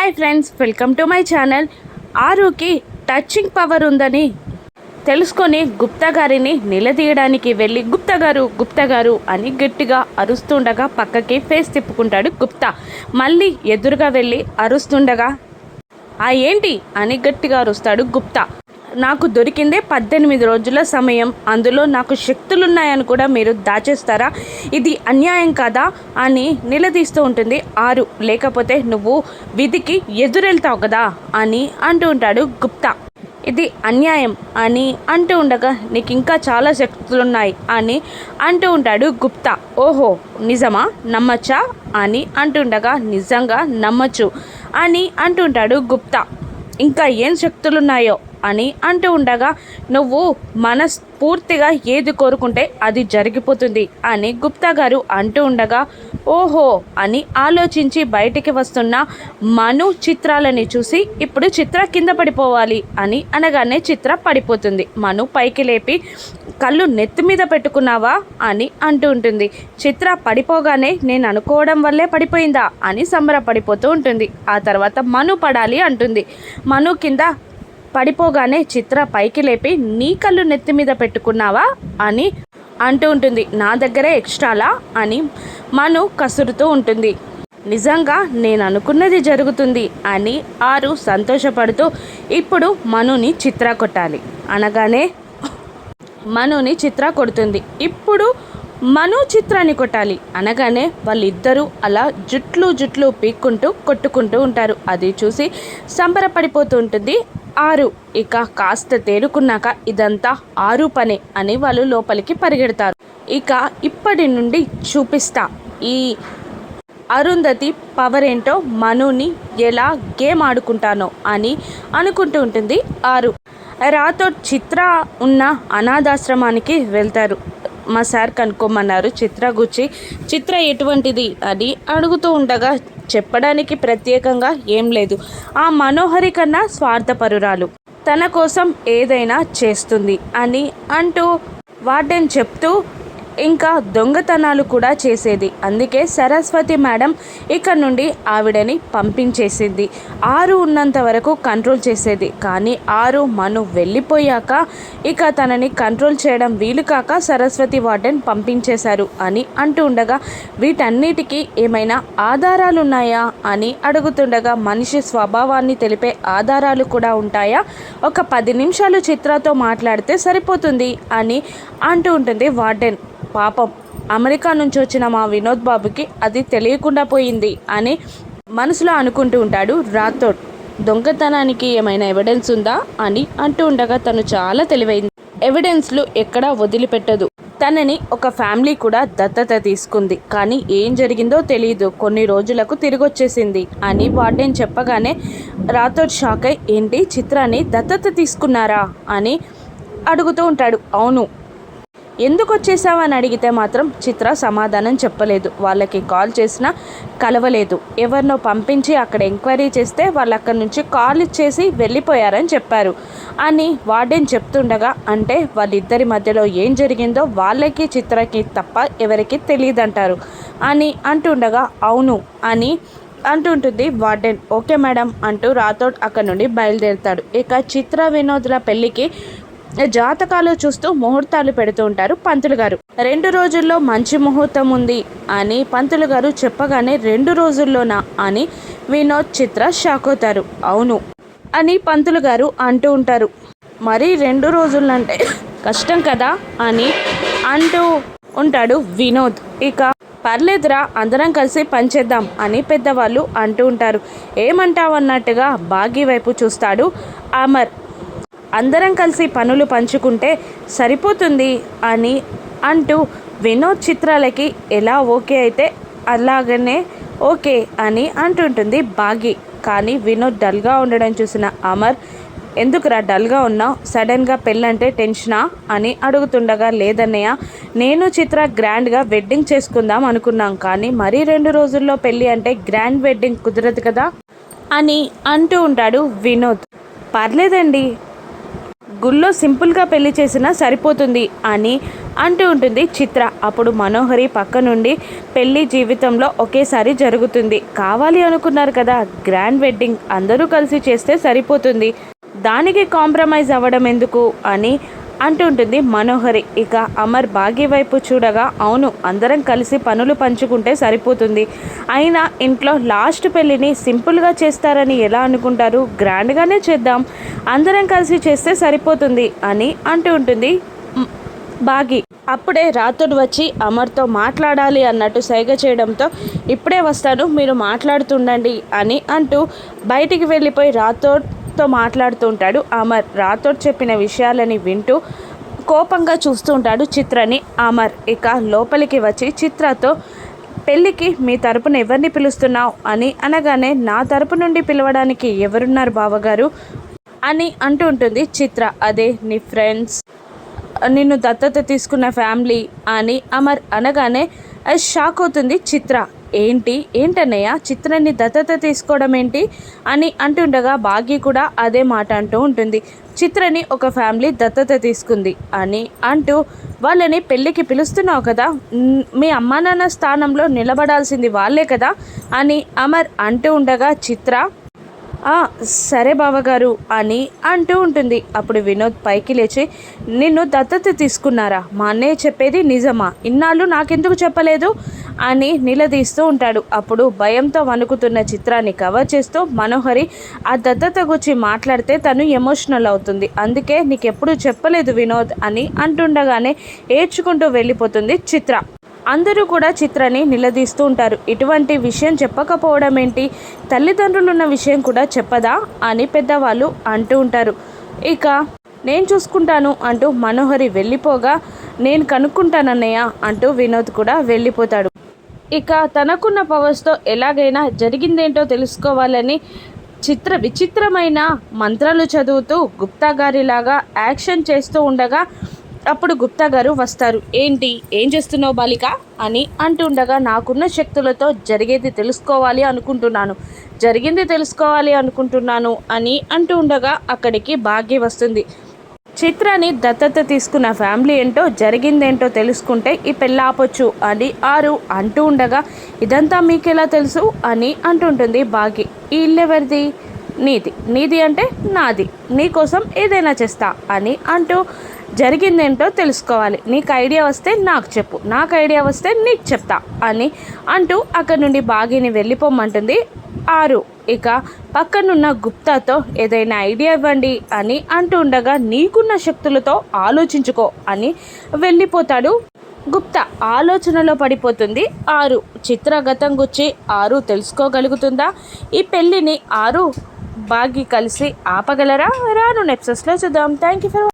Hi friends welcome to my channel ఆరుకి touching power ఉందని తెలుసుకొని గుప్తా గారిని నిలదీయడానికి వెళ్ళి గుప్తా గారు గుప్తా గారు అని గట్టిగా అరుస్తుండగా పక్కకి ఫేస్ తిప్పుకుంటాడు గుప్తా. మళ్ళీ ఎదురుగా వెళ్ళి అరుస్తుండగా ఆ ఏంటి? అని గట్టిగా అరుస్తాడు గుప్తా. నాకు దొరికిందే పద్దెనిమిది రోజుల సమయం. అందులో నాకు శక్తులున్నాయని కూడా మీరు దాచేస్తారా? ఇది అన్యాయం కాదా? అని నిలదీస్తూ ఉంటుంది ఆరు. లేకపోతే నువ్వు విధికి ఎదురెళ్తావు కదా? అని అంటూ ఉంటాడు గుప్తా. ఇది అన్యాయం అని అంటూ ఉండగా నీకు ఇంకా చాలా శక్తులున్నాయి అని అంటూ ఉంటాడు గుప్తా. ఓహో నిజమా? నమ్మచ్చా? అని అంటుండగా నిజంగా నమ్మచ్చు అని అంటుంటాడు గుప్తా. ఇంకా ఏం శక్తులున్నాయో? అని అంటూ ఉండగా నువ్వు మనస్ఫూర్తిగా ఏది కోరుకుంటే అది జరిగిపోతుంది అని గుప్తా గారు అంటూ ఉండగా ఓహో అని ఆలోచించి బయటికి వస్తున్న మను చిత్రాలని చూసి ఇప్పుడు చిత్ర కింద పడిపోవాలి అని అనగానే చిత్ర పడిపోతుంది. మను పైకి లేపి కళ్ళు నెత్తి మీద పెట్టుకున్నావా? అని అంటూ ఉంటుంది. చిత్ర పడిపోగానే నేను అనుకోవడం వల్లే పడిపోయిందా? అని సంబరపడిపోతూ ఉంటుంది. ఆ తర్వాత మను పడాలి అంటుంది. మను కింద పడిపోగానే చిత్ర పైకి లేపి నీ కళ్ళు నెత్తి మీద పెట్టుకున్నావా అని అంటూ ఉంటుంది. నా దగ్గరే ఎక్స్ట్రాలా అని మను కసురుతూ ఉంటుంది. నిజంగా నేను అనుకున్నది జరుగుతుంది అని ఆరు సంతోషపడుతూ ఇప్పుడు మనుని చిత్ర కొట్టాలి. అనగానే మనుని చిత్ర కొడుతుంది. ఇప్పుడు మను చిత్రాన్ని కొట్టాలి. అనగానే వాళ్ళిద్దరూ అలా జుట్లు జుట్లు పీక్కుంటూ కొట్టుకుంటూ ఉంటారు. అది చూసి సంబరపడిపోతూ ఉంటుంది. ఆరు. ఇక కాస్త తేరుకున్నాక ఇదంతా ఆరు పనే అని వాళ్ళు లోపలికి పరిగెడతారు. ఇక ఇప్పటి నుండి చూపిస్తా. ఈ అరుంధతి పవర్ ఏంటో మనుని ఎలా గేమ్ ఆడుకుంటానో అని అనుకుంటూ ఉంటుంది ఆరు. రాతో చిత్ర ఉన్న అనాథాశ్రమానికి వెళ్తారు. మా సార్ కనుక్కోమన్నారు చిత్ర గుచ్చి చిత్ర ఎటువంటిది? అని అడుగుతూ ఉండగా చెప్పడానికి ప్రత్యేకంగా ఏం లేదు. ఆ మనోహరి కన్నా స్వార్థపరురాలు. తన కోసం ఏదైనా చేస్తుంది అని అంటూ వార్డెన్ చెప్తూ ఇంకా దొంగతనాలు కూడా చేసేది. అందుకే సరస్వతి మేడం ఇక్కడ నుండి ఆవిడని పంపించేసింది. ఆరు ఉన్నంత వరకు కంట్రోల్ చేసేది. కానీ ఆరు మను వెళ్ళిపోయాక ఇక తనని కంట్రోల్ చేయడం వీలు కాక సరస్వతి వార్డెన్ పంపించేశారు అని అంటూ ఉండగా వీటన్నిటికీ ఏమైనా ఆధారాలు ఉన్నాయా అని అడుగుతుండగా మనిషి స్వభావాన్ని తెలిపే ఆధారాలు కూడా ఉంటాయా? ఒక పది నిమిషాలు చిత్రతో మాట్లాడితే సరిపోతుంది అని అంటూ ఉంటుంది వార్డెన్. పాపం అమెరికా నుంచి వచ్చిన మా వినోద్ బాబుకి అది తెలియకుండా పోయింది అని మనసులో అనుకుంటూ ఉంటాడు రాథోడ్. దొంగతనానికి ఏమైనా ఎవిడెన్స్ ఉందా అని అంటూ ఉండగా తను చాలా తెలివైంది. ఎవిడెన్స్లు ఎక్కడా వదిలిపెట్టదు. తనని ఒక ఫ్యామిలీ కూడా దత్తత తీసుకుంది. కానీ ఏం జరిగిందో తెలియదు కొన్ని రోజులకు తిరిగి వచ్చేసింది అని వార్డెన్ చెప్పగానే రాథోడ్ షాక్ అయి ఏంటి చిత్రాన్ని దత్తత తీసుకున్నారా? అని అడుగుతూ ఉంటాడు. అవును ఎందుకు వచ్చేసావని అడిగితే మాత్రం చిత్ర సమాధానం చెప్పలేదు. వాళ్ళకి కాల్ చేసినా కలవలేదు. ఎవరినో పంపించి అక్కడ ఎంక్వైరీ చేస్తే వాళ్ళు అక్కడి నుంచి కాల్ ఇచ్చేసి వెళ్ళిపోయారని చెప్పారు. అని వార్డెన్ చెప్తుండగా అంటే వాళ్ళిద్దరి మధ్యలో ఏం జరిగిందో వాళ్ళకి చిత్రకి తప్ప ఎవరికి తెలియదంటారు అని అంటుండగా అవును అని అంటుంటుంది వార్డెన్. ఓకే మేడం అంటూ రాథోడ్ అక్కడ నుండి బయలుదేరుతాడు. ఇక చిత్ర వినోద్ల పెళ్ళికి జాతకాలు చూస్తూ ముహూర్తాలు పెడుతూ ఉంటారు పంతులు గారు. రెండు రోజుల్లో మంచి ముహూర్తం ఉంది అని పంతులు గారు చెప్పగానే రెండు రోజుల్లోనా అని వినోద్ చిత్ర షాక్ అవుతారు. అవును అని పంతులు గారు అంటూ ఉంటారు. మరి రెండు రోజులంటే కష్టం కదా అని అంటూ ఉంటాడు వినోద్. ఇక పర్లేదురా అందరం కలిసి పనిచేద్దాం అని పెద్దవాళ్ళు అంటూ ఉంటారు. ఏమంటావు అన్నట్టుగా బాగీ వైపు చూస్తాడు అమర్. అందరం కలిసి పనులు పంచుకుంటే సరిపోతుంది అని అంటూ వినోద్ చిత్రాలకి ఎలా ఓకే అయితే అలాగనే ఓకే అని అంటుంటుంది బాగి. కానీ వినోద్ డల్గా ఉండడం చూసిన అమర్ ఎందుకురా డల్గా ఉన్నావు? సడన్గా పెళ్ళంటే టెన్షనా? అని అడుగుతుండగా లేదన్నయ్య నేను చిత్ర గ్రాండ్గా వెడ్డింగ్ చేసుకుందాం అనుకున్నాం కానీ మరీ రెండు రోజుల్లో పెళ్ళి అంటే గ్రాండ్ వెడ్డింగ్ కుదరదు కదా? అని అంటూ ఉంటాడు వినోద్. పర్లేదండి గుళ్ళో సింపుల్గా పెళ్ళి చేసినా సరిపోతుంది అని అంటూ ఉంటుంది చిత్ర. అప్పుడు మనోహరి పక్క నుండి పెళ్ళి జీవితంలో ఒకేసారి జరుగుతుంది. కావాలి అనుకున్నారు కదా గ్రాండ్ వెడ్డింగ్ అందరూ కలిసి చేస్తే సరిపోతుంది. దానికి కాంప్రమైజ్ అవ్వడం ఎందుకు అని అంటుంటుంది మనోహరి. ఇక అమర్ భాగ్య వైపు చూడగా అవును అందరం కలిసి పనులు పంచుకుంటే సరిపోతుంది. అయినా ఇంట్లో లాస్ట్ పెళ్ళిని సింపుల్గా చేస్తారని ఎలా అనుకుంటారు? గ్రాండ్గానే చేద్దాం. అందరం కలిసి చేస్తే సరిపోతుంది అని అంటూ ఉంటుంది మ్, బాగి. అప్పుడే రాతుడు వచ్చి అమర్తో మాట్లాడాలి అన్నట్టు సైగ చేయడంతో ఇప్పుడే వస్తాను మీరు మాట్లాడుతుండండి అని అంటూ బయటికి వెళ్ళిపోయి రాథోడ్తో మాట్లాడుతూ ఉంటాడు. అమర్ రాథోడ్ చెప్పిన విషయాలని వింటూ కోపంగా చూస్తూ ఉంటాడు చిత్రని. అమర్ ఇక లోపలికి వచ్చి చిత్రతో పెళ్ళికి మీ తరపున ఎవరిని పిలుస్తున్నావు? అని అనగానే నా తరపు నుండి పిలవడానికి ఎవరున్నారు బావగారు? అని అంటూ ఉంటుంది చిత్ర. అదే నీ ఫ్రెండ్స్. నిన్ను దత్తత తీసుకున్న ఫ్యామిలీ. అని అమర్ అనగానే షాక్ అవుతుంది చిత్ర. ఏంటి? ఏంటన్నయ్య? చిత్రాన్ని దత్తత తీసుకోవడం ఏంటి? అని అంటుండగా భాగ్య కూడా అదే మాట అంటూ ఉంటుంది. చిత్రని ఒక ఫ్యామిలీ దత్తత తీసుకుంది అని అంటూ వాళ్ళని పెళ్ళికి పిలుస్తున్నావు కదా? మీ అమ్మా నాన్న స్థానంలో నిలబడాల్సింది వాళ్ళే కదా? అని అమర్ అంటూ ఉండగా చిత్ర సరే బావగారు అని అంటూ ఉంటుంది. అప్పుడు వినోద్ పైకి లేచి నిన్ను దత్తత తీసుకున్నారా? మా అన్నయ్య చెప్పేది నిజమా? ఇన్నాళ్ళు నాకెందుకు చెప్పలేదు? అని నిలదీస్తూ ఉంటాడు. అప్పుడు భయంతో వణుకుతున్న చిత్రాన్ని కవర్ చేస్తూ మనోహరి ఆ దత్తత గురించి మాట్లాడితే తను ఎమోషనల్ అవుతుంది. అందుకే నీకెప్పుడు చెప్పలేదు వినోద్ అని అంటుండగానే ఏడ్చుకుంటూ వెళ్ళిపోతుంది చిత్ర. అందరూ కూడా చిత్రని నిలదీస్తూ ఉంటారు. ఇటువంటి విషయం చెప్పకపోవడం ఏంటి? తల్లిదండ్రులు ఉన్న విషయం కూడా చెప్పదా అని పెద్దవాళ్ళు అంటూ ఉంటారు. ఇక నేను చూసుకుంటాను అంటూ మనోహరి వెళ్ళిపోగా నేను కనుక్కుంటానన్నయ్య అంటూ వినోద్ కూడా వెళ్ళిపోతాడు. ఇక తనకున్న పవర్స్తో ఎలాగైనా జరిగిందేంటో తెలుసుకోవాలని చిత్ర విచిత్రమైన మంత్రాలు చదువుతూ గుప్తా గారిలాగా యాక్షన్ చేస్తూ ఉండగా అప్పుడు గుప్తా గారు వస్తారు. ఏంటి? ఏం చేస్తున్నావు బాలిక? అని అంటుండగా నాకున్న శక్తులతో జరిగేది తెలుసుకోవాలి అనుకుంటున్నాను. జరిగింది తెలుసుకోవాలి అనుకుంటున్నాను అని అంటూ ఉండగా అక్కడికి భాగ్య వస్తుంది. చిత్రాన్ని దత్తత తీసుకున్న ఫ్యామిలీ ఏంటో జరిగిందేంటో తెలుసుకుంటే ఈ పెళ్ళి ఆపొచ్చు అని ఆరు అంటూ ఉండగా ఇదంతా మీకెలా తెలుసు? అని అంటుంటుంది భాగ్య. ఈ ఇల్లు ఎవరిది నీది. నీది అంటే నాది. నీకోసం ఏదైనా చేస్తా అని అంటూ జరిగిందేంటో తెలుసుకోవాలి. నీకు ఐడియా వస్తే నాకు చెప్పు. నాకు ఐడియా వస్తే నీకు చెప్తా అని అంటూ అక్కడి నుండి బాగిని వెళ్ళిపోమంటుంది ఆరు. ఇక పక్కనున్న గుప్తాతో ఏదైనా ఐడియా ఇవ్వండి అని అంటూ ఉండగా నీకున్న శక్తులతో ఆలోచించుకో అని వెళ్ళిపోతాడు గుప్తా. ఆలోచనలో పడిపోతుంది ఆరు. చిత్రగతం గుచ్చి ఆరు తెలుసుకోగలుగుతుందా? ఈ పెళ్ళిని ఆరు బాగి కలిసి ఆపగలరా? రాను నెప్సెస్లో చూద్దాం. Thank you for